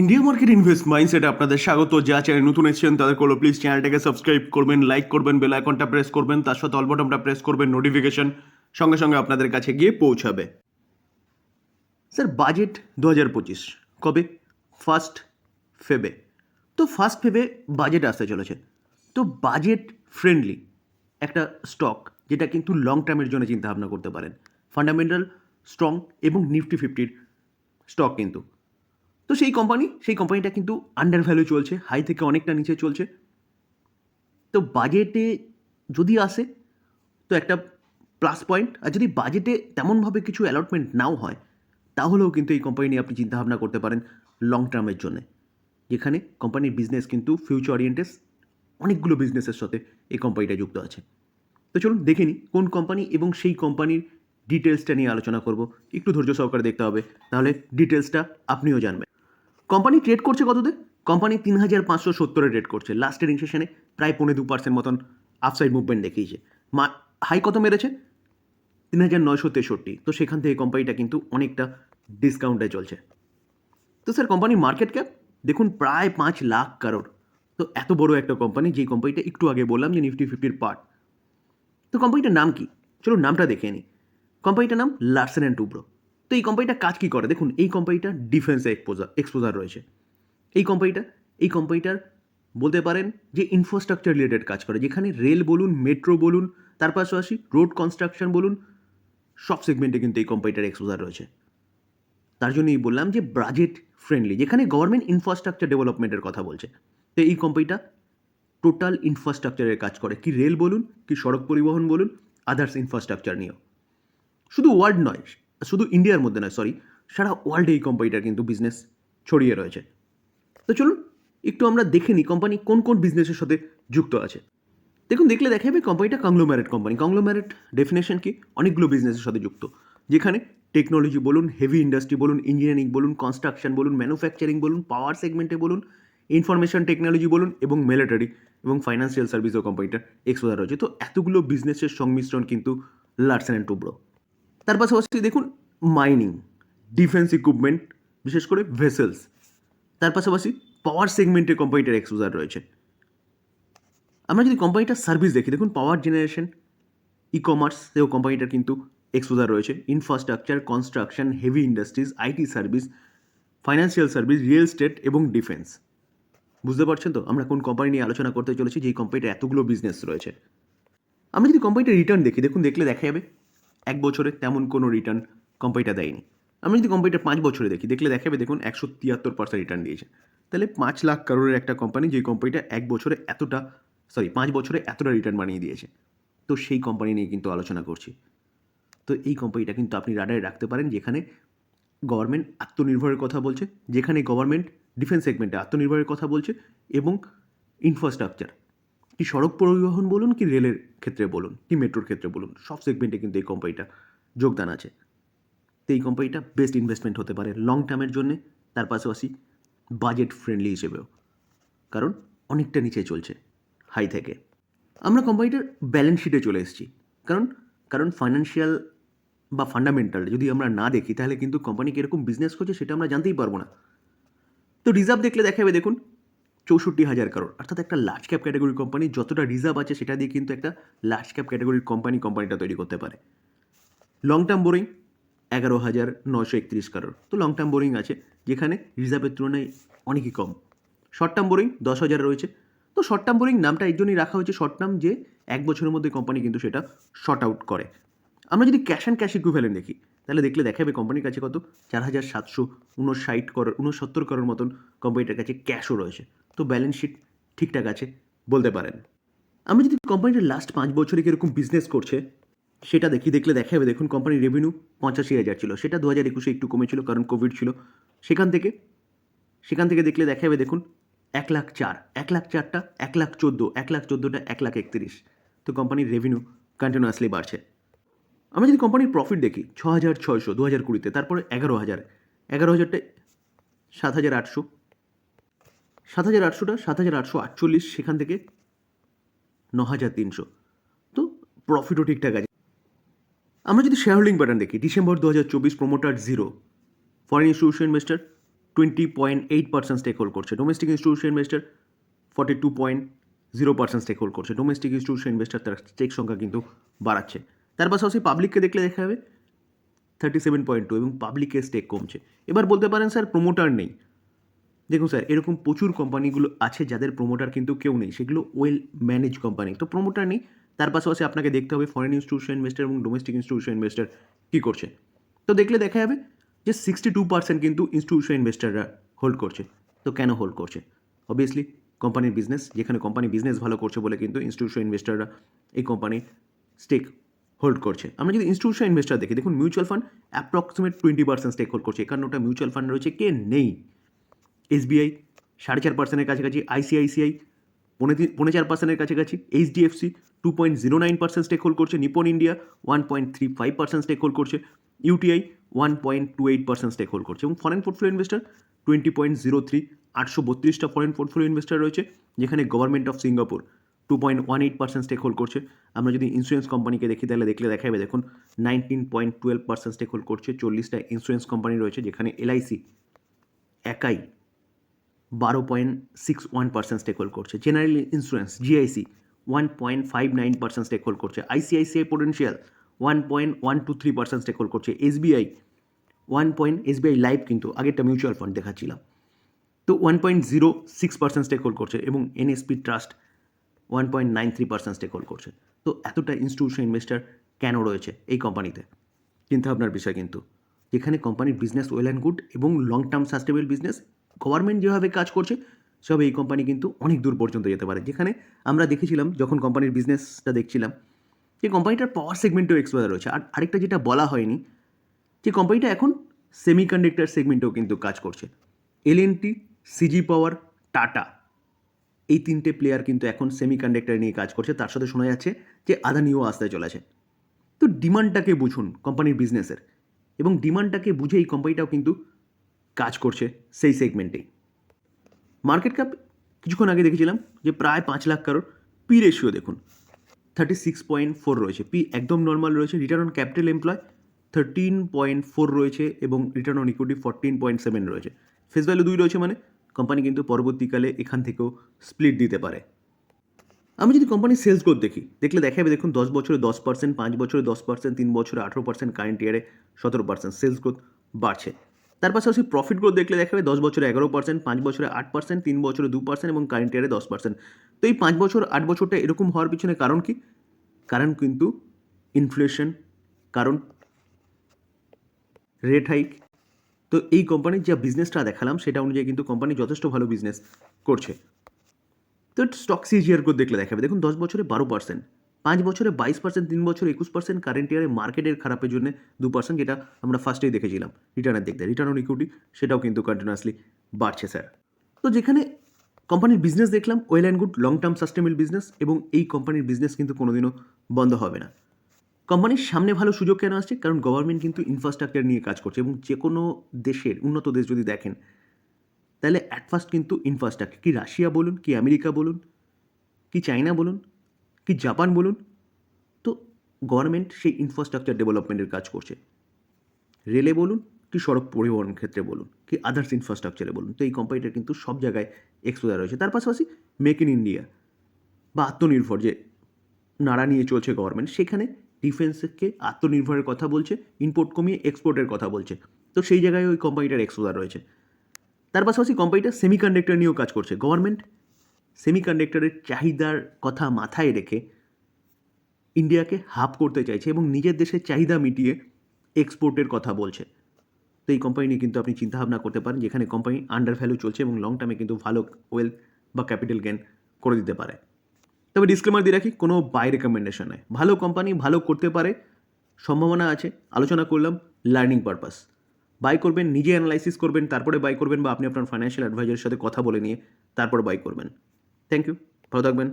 India market invest মাইন্ডসেটে আপনাদের স্বাগত। যা চ্যানেল নতুন এসেছেন, তাদের করল প্লিজ চ্যানেলটাকে সাবস্ক্রাইব করবেন লাইক করবেন বেল আইকনটা প্রেস করবেন, তার সাথে অল বটনটা প্রেস করবেন নোটিফিকেশন সঙ্গে সঙ্গে আপনাদের কাছে গিয়ে পৌঁছাবে। স্যার বাজেট দু হাজার পঁচিশ, কবে? ফার্স্ট ফেবে তো ফার্স্ট ফেবে বাজেট আসতে চলেছে। তো বাজেট ফ্রেন্ডলি একটা স্টক যেটা কিন্তু লং টার্মের জন্য চিন্তা ভাবনা করতে পারেন। ফান্ডামেন্টাল স্ট্রং এবং নিফটি ফিফটির স্টক কিন্তু। তো সেই কোম্পানি সেই কোম্পানিটা কিন্তু আন্ডার ভ্যালু চলছে হাই থেকে অনেকটা নিচে চলছে। তো বাজেটে যদি আসে, তো একটা প্লাস পয়েন্ট আর যদি বাজেটে তেমনভাবে কিছু অ্যালটমেন্ট নাও হয়, তাহলেও কিন্তু এই কোম্পানি নিয়ে আপনি চিন্তাভাবনা করতে পারেন লং টার্মের জন্য। যেখানে কোম্পানির বিজনেস কিন্তু ফিউচার ওরিয়েন্টেড অনেকগুলো বিজনেসের সাথে এই কোম্পানিটা যুক্ত আছে। তো চলুন দেখে নিই কোন কোম্পানি এবং সেই কোম্পানির ডিটেলসটা নিয়ে আলোচনা করব। একটু ধৈর্য সহকারে দেখতে হবে, তাহলে ডিটেলসটা আপনিও জানবেন। কোম্পানি ট্রেড করছে কততে? কোম্পানি তিন হাজার পাঁচশো সত্তরে ট্রেড করছে। লাস্ট ট্রেডিং সেশনে প্রায় পনেরো দু পার্সেন্ট মতন আপসাইড মুভমেন্ট দেখিয়েছে। মা হাই কত মেরেছে? তিন হাজার নয়শো তেষট্টি। তো সেখান থেকে কোম্পানিটা কিন্তু অনেকটা ডিসকাউন্টে চলছে। তো স্যার কোম্পানির মার্কেট ক্যাপ দেখুন, প্রায় পাঁচ লাখ কারোর। তো এত বড় একটা কোম্পানি যেই কোম্পানিটা একটু আগে বললাম যে নিফটি ফিফটির পার্ট তো কোম্পানিটার নাম কি? চলো নামটা দেখে নিই কোম্পানিটার নাম লার্সেন অ্যান্ড টুব্রো তো এই কোম্পানিটা কাজ কী করে? দেখুন, এই কোম্পানিটা ডিফেন্সে এক্সপোজার এক্সপোজার রয়েছে। এই কোম্পানিটা এই কোম্পানিটার বলতে পারেন যে ইনফ্রাস্ট্রাকচার রিলেটেড কাজ করে। যেখানে রেল বলুন মেট্রো বলুন, তার পাশাপাশি রোড কনস্ট্রাকশন বলুন, সব সেগমেন্টে কিন্তু এই কোম্পানিটার এক্সপোজার রয়েছে। তার জন্যই বললাম যে বাজেট ফ্রেন্ডলি যেখানে গভর্নমেন্ট ইনফ্রাস্ট্রাকচার ডেভেলপমেন্টের কথা বলছে। তো এই কোম্পানিটা টোটাল ইনফ্রাস্ট্রাকচারের কাজ করে। কি রেল বলুন, কি সড়ক পরিবহন বলুন আদার্স ইনফ্রাস্ট্রাকচার নিয়েও। শুধু ওয়ার্ড নয় শুধু ইন্ডিয়ার মধ্যে নয় সরি সারা ওয়ার্ল্ডে এই কোম্পানিটার কিন্তু বিজনেস ছড়িয়ে রয়েছে। তো চলুন, একটু আমরা দেখে নিই কোম্পানি কোন কোন বিজনেসের সাথে যুক্ত আছে। দেখুন, দেখলে দেখা যাবে কোম্পানিটা কংগ্লোম্যারেট কোম্পানি কংগ্লোম্যারেট ডেফিনেশন কি? অনেকগুলো বিজনেসের সাথে যুক্ত। যেখানে টেকনোলজি বলুন হেভি ইন্ডাস্ট্রি বলুন ইঞ্জিনিয়ারিং বলুন কনস্ট্রাকশন বলুন ম্যানুফ্যাকচারিং বলুন পাওয়ার সেগমেন্টে বলুন ইনফরমেশন টেকনোলজি বলুন এবং মিলিটারি এবং ফাইন্যান্সিয়াল সার্ভিসও কোম্পানিটা এক্সপোজার রয়েছে। তো এতগুলো বিজনেসের সংমিশ্রণ কিন্তু লার্সেন অ্যান্ড টুব্রো তার পাশাপাশি দেখুন মাইনিং ডিফেন্স ইকুইপমেন্ট বিশেষ করে ভেসেলস তার পাশাপাশি পাওয়ার সেগমেন্টে কোম্পানিটার এক্সপোজার রয়েছে। আমরা যদি কোম্পানিটার সার্ভিস দেখি, দেখুন পাওয়ার জেনারেশন ই কমার্সেও কোম্পানিটার কিন্তু এক্সপোজার রয়েছে। Infrastructure construction heavy industries IT service financial service real estate এবং ডিফেন্স বুঝতে পারছেন তো? আমরা কোন কোম্পানি নিয়ে আলোচনা করতে চলেছি, যেই কোম্পানিটার এতগুলো বিজনেস রয়েছে। আমরা যদি কোম্পানিটার রিটার্ন দেখি, দেখুন, দেখলে দেখা যাবে এক বছরে তেমন কোনো রিটার্ন কোম্পানিটা দেয়নি। আমি যদি কোম্পানিটা পাঁচ বছরে দেখি, দেখলে দেখাবে দেখুন একশো তিয়াত্তর পার্সেন্ট রিটার্ন দিয়েছে। তাহলে পাঁচ লাখ কারোরের একটা কোম্পানি যেই কোম্পানিটা এক বছরে এতটা সরি পাঁচ বছরে এতটা রিটার্ন বানিয়ে দিয়েছে। তো সেই কোম্পানি নিয়ে কিন্তু আলোচনা করছি। তো এই কোম্পানিটা কিন্তু আপনি রাডারে রাখতে পারেন, যেখানে গভর্নমেন্ট আত্মনির্ভরের কথা বলছে, যেখানে গভর্নমেন্ট ডিফেন্স সেগমেন্টে আত্মনির্ভরের কথা বলছে এবং ইনফ্রাস্ট্রাকচার কি সড়ক পরিবহন বলুন, কি রেলের ক্ষেত্রে বলুন, কি মেট্রোর ক্ষেত্রে বলুন, সব সেগমেন্টে কিন্তু এই কোম্পানিটা যোগদান আছে। তো এই কোম্পানিটা বেস্ট ইনভেস্টমেন্ট হতে পারে লং টার্মের জন্যে, তার পাশাপাশি বাজেট ফ্রেন্ডলি হিসেবেও। কারণ অনেকটা নিচে চলছে হাই থেকে। আমরা কোম্পানিটার ব্যালেন্স শিটে চলে এসেছি। কারণ কারণ ফাইন্যান্সিয়াল বা ফান্ডামেন্টাল যদি আমরা না দেখি, তাহলে কিন্তু কোম্পানি কীরকম বিজনেস করছে, সেটা আমরা জানতেই পারব না। তো রিজার্ভ দেখলে দেখাবে, দেখুন চৌষট্টি হাজার কারোর অর্থাৎ একটা লার্জ ক্যাপ ক্যাটাগরির কোম্পানি যতটা রিজার্ভ আছে সেটা দিয়ে কিন্তু একটা লার্জ ক্যাপ ক্যাটাগরির কোম্পানি কোম্পানিটা তৈরি করতে পারে। লং টার্ম বোরিং এগারো হাজার নশো একত্রিশ কারোর তো লং টার্ম বোরিং আছে, যেখানে রিজার্ভের তুলনায় অনেকই কম। শর্ট টার্ম বোরিং দশ হাজার রয়েছে। তো শর্ট টার্ম বোরিং নামটা এই জন্যই রাখা হয়েছে শর্ট টার্ম যে এক বছরের মধ্যে কোম্পানি কিন্তু সেটা শর্ট আউট করে। আমরা যদি ক্যাশ অ্যান্ড ক্যাশ ইকুইভ্যালেন্ট দেখি, তাহলে দেখলে দেখাবে কোম্পানির কাছে কত? চার হাজার সাতশো উনষাট করোড় উনসত্তর করোড় মতন কোম্পানিটার কাছে ক্যাশও রয়েছে। তো ব্যালেন্স শিট ঠিকঠাক আছে বলতে পারেন। আমরা যদি কোম্পানিটার লাস্ট পাঁচ বছরে কীরকম বিজনেস করছে, সেটা দেখি, দেখলে দেখা যাবে দেখুন কোম্পানির রেভিনিউ পঁচাশি হাজার ছিল। সেটা দু হাজার একুশে একটু কমেছিল, কারণ কোভিড ছিল। সেখান থেকে সেখান থেকে দেখলে দেখা যাবে দেখুন, এক লাখ চার। এক লাখ চারটা, এক লাখ চোদ্দ। এক লাখ চোদ্দোটা, এক লাখ একত্রিশ। তো কোম্পানির রেভিনিউ কন্টিনিউয়াসলি বাড়ছে। আমরা যদি কোম্পানির প্রফিট দেখি, ছ হাজার ছয়শো, দু হাজার কুড়িতে, তারপরে এগারো হাজার। এগারো হাজারটা সাত হাজার আটশো। সাত হাজার আটশোটা, সাত হাজার আটশো আটচল্লিশ, সেখান থেকে ন হাজার তিনশো। তো প্রফিটও ঠিকঠাক আছে। আমরা যদি শেয়ার হোল্ডিং প্যাটার্ন দেখি ডিসেম্বর দু হাজার চব্বিশ promoter zero foreign institution investor twenty point eight percent stake hold করছে domestic institution investor forty two point zero percent stake hold করছে ডোমেস্টিক ইনস্টিটিউশন ইনভেস্টার তার স্টেক সংখ্যা কিন্তু বাড়াচ্ছে। তার পাশাপাশি পাবলিককে দেখলে দেখা যাবে থার্টি সেভেন পয়েন্ট টু এবং পাবলিকের স্টেক কমছে। এবার বলতে পারেন স্যার প্রোমোটার নেই। দেখুন স্যার, এরকম প্রচুর কোম্পানিগুলো আছে যাদের প্রোমোটার কিন্তু কেউ নেই। সেগুলো ওয়েল ম্যানেজ কোম্পানি তো প্রোমোটার নেই, তার পাশাপাশি আপনাকে দেখতে হবে ফরেন ইনস্টিটিউশন ইনভেস্টার এবং ডোমেস্টিক ইনস্টিটিউশন ইনভেস্টার কী করছে। তো দেখলে দেখা যাবে যে সিক্সটি টু পার্সেন্ট কিন্তু ইনস্টিটিউশন ইনভেস্টাররা হোল্ড করছে। তো কেন হোল্ড করছে? অবভিয়াসলি কোম্পানির বিজনেস যেখানে কোম্পানি বিজনেস ভালো করছে বলে কিন্তু ইনস্টিটিউশন ইনভেস্টাররা এই কোম্পানির স্টেক হোল্ড করছে। আমরা যদি ইনস্টিটিউশন ইনভেস্টার দেখি, দেখুন mutual fund approximate twenty percent stake hold করছে। একান্নটা মিউচুয়াল ফান্ড রয়েছে, কে নেই? এসবিআই, সাড়ে চার পার্সেন্টের কাছাকাছি, আইসিআইসিআই, পৌনে তিন চার পার্সেন্টের কাছাকাছি, HDFC two point zero nine percent stake hold করছে, Nippon India one point three five percent stake hold করছে, UTI one point two eight percent stake hold করছে। এবং foreign portfolio investor twenty point zero three আটশো বত্রিশটা foreign portfolio investor রয়েছে, যেখানে government of Singapore two point one eight percent stake hold করছে। আমরা যদি ইন্স্যুরেন্স কোম্পানিকে দেখি, তাহলে দেখলে দেখা যাবে দেখুন nineteen point twelve percent stake hold করছে, চল্লিশটা ইন্স্যুরেন্স কোম্পানি রয়েছে, যেখানে এলআইসি একাই বারো point six one percent stake hold করছে general insurance GIC one point five nine percent stake hold করছে। ICICI potential one point one two three percent stake hold করছে। SBI one point SBI live কিন্তু আগেরটা mutual fund দেখাচ্ছিলাম। তো one point zero six percent stake hold করছে এবং NSP trust one point nine three percent stake hold করছে। তো এতটা ইনস্টিটিউশন ইনভেস্টার কেন রয়েছে এই কোম্পানিতে চিন্তা ভাবনার বিষয় কিন্তু। যেখানে কোম্পানির বিজনেস ওয়েল অ্যান্ড গুড এবং long term sustainable business government যেভাবে কাজ করছে সবে এই কোম্পানি কিন্তু অনেক দূর পর্যন্ত যেতে পারে। যেখানে আমরা দেখেছিলাম, যখন কোম্পানির বিজনেসটা দেখছিলাম, যে কোম্পানিটার পাওয়ার সেগমেন্টেও এক্সপোজার রয়েছে। আর আরেকটা যেটা বলা হয়নি, যে কোম্পানিটা এখন সেমিকন্ডাক্টর সেগমেন্টেও কিন্তু কাজ করছে। এলএনটি সিজি পাওয়ার টাটা এই তিনটে প্লেয়ার কিন্তু এখন সেমিকন্ডাক্টর নিয়ে কাজ করছে। তার সাথে শোনা যাচ্ছে যে আদানিও আসতে চলেছে। তো ডিমান্ডটাকে বুঝুন কোম্পানির বিজনেসের এবং ডিমান্ডটাকে বুঝে এই কোম্পানিটাও কিন্তু কাজ করছে সেই সেগমেন্টেই মার্কেট ক্যাপ কিছুক্ষণ আগে দেখেছিলাম যে প্রায় পাঁচ লাখ কারোর পি রেশিও দেখুন। থার্টি সিক্স পয়েন্ট ফোর রয়েছে। পি একদম নর্মাল রয়েছে। Return on capital employ thirteen point four রয়েছে এবং return on equity fourteen point seven রয়েছে। ফেস ভ্যালু দুই রয়েছে মানে কোম্পানি কিন্তু পরবর্তীকালে এখান থেকেও স্প্লিট দিতে পারে। আমি যদি কোম্পানির সেলস গ্রোথ দেখি, দেখলে দেখা যাবে দেখুন দশ বছরে দশ পার্সেন্ট পাঁচ বছরে দশ পার্সেন্ট তিন বছরে আঠেরো পার্সেন্ট কারেন্ট ইয়ারে সতেরো পার্সেন্ট সেলস গ্রোথ বাড়ছে। তার পাশাপাশি প্রফিট গ্রোথ দেখলে দেখা যাবে দশ বছরে এগারো পার্সেন্ট পাঁচ বছরে আট পার্সেন্ট তিন বছরে দু পার্সেন্ট এবং কারেন্ট ইয়ারে দশ পার্সেন্ট তো এই পাঁচ বছর, আট বছরটা এরকম হওয়ার পিছনে কারণ কি? কারণ কিন্তু ইনফ্লেশন কারণ রেট হাইক তো এই কোম্পানির যা বিজনেসটা দেখালাম, সেটা অনুযায়ী কিন্তু কোম্পানি যথেষ্ট ভালো বিজনেস করছে। তো স্টক সিজিআর গ্রোথ দেখলে দেখাবে। দেখুন, দশ বছরে বারো পার্সেন্ট পাঁচ বছরে বাইশ পার্সেন্ট, তিন বছরে একুশ পার্সেন্ট কারেন্ট ইয়ারে মার্কেটের খারাপের জন্য দু পার্সেন্ট, যেটা আমরা ফার্স্টেই দেখেছিলাম রিটার্নের দেখতে রিটার্ন অন ইকুইটি সেটাও কিন্তু কন্টিনিউয়াসলি বাড়ছে স্যার তো যেখানে কোম্পানির বিজনেস দেখলাম well and good long term sustainable business এবং এই কোম্পানির বিজনেস কিন্তু কোনোদিনও বন্ধ হবে না। কোম্পানির সামনে ভালো সুযোগ কেন আসছে? কারণ গভর্নমেন্ট কিন্তু ইনফ্রাস্ট্রাকচার নিয়ে কাজ করছে এবং যে কোনো দেশের, উন্নত দেশ যদি দেখেন, তাহলে অ্যাট ফার্স্ট কিন্তু ইনফ্রাস্ট্রাকচার কি রাশিয়া বলুন, কি আমেরিকা বলুন, কি চায়না বলুন কি জাপান বলুন? তো গভর্নমেন্ট সেই ইনফ্রাস্ট্রাকচার ডেভেলপমেন্টের কাজ করছে। রেলে বলুন কি সড়ক পরিবহন ক্ষেত্রে বলুন কি আদার্স ইনফ্রাস্ট্রাকচারে বলুন। তো এই কোম্পানিটা কিন্তু সব জায়গায় এক্সপোজার রয়েছে তার পাশাপাশি মেক ইন ইন্ডিয়া বা আত্মনির্ভর যে নাড়া নিয়ে চলছে গভর্নমেন্ট সেখানে ডিফেন্সকে আত্মনির্ভরের কথা বলছে ইম্পোর্ট কমিয়ে এক্সপোর্টের কথা বলছে। তো সেই জায়গায় ওই কোম্পানিটার এক্সপোজার রয়েছে তার পাশাপাশি কোম্পানিটা সেমিকন্ডাক্টর নিয়েও কাজ করছে। গভর্নমেন্ট সেমিকন্ডাক্টরের চাহিদার কথা মাথায় রেখে ইন্ডিয়াকে হাব করতে চাইছে এবং নিজের দেশের চাহিদা মিটিয়ে এক্সপোর্টের কথা বলছে। তো এই কোম্পানি নিয়ে কিন্তু আপনি চিন্তাভাবনা করতে পারেন, যেখানে কোম্পানি আন্ডার ভ্যালু চলছে এবং লং টার্মে কিন্তু ভালো ওয়েলথ বা ক্যাপিটাল গেন করে দিতে পারে। তবে ডিসক্লেমার দিয়ে রাখি, কোনো বাই রেকমেন্ডেশন নয় ভালো কোম্পানি ভালো করতে পারে, সম্ভাবনা আছে, আলোচনা করলাম লার্নিং পারপাস বাই করবেন, নিজে অ্যানালাইসিস করবেন, তারপরে বাই করবেন বা আপনি আপনার ফাইন্যান্সিয়াল অ্যাডভাইজারের সাথে কথা বলে নিয়ে তারপর বাই করবেন। থ্যাংক ইউ ভালো থাকবেন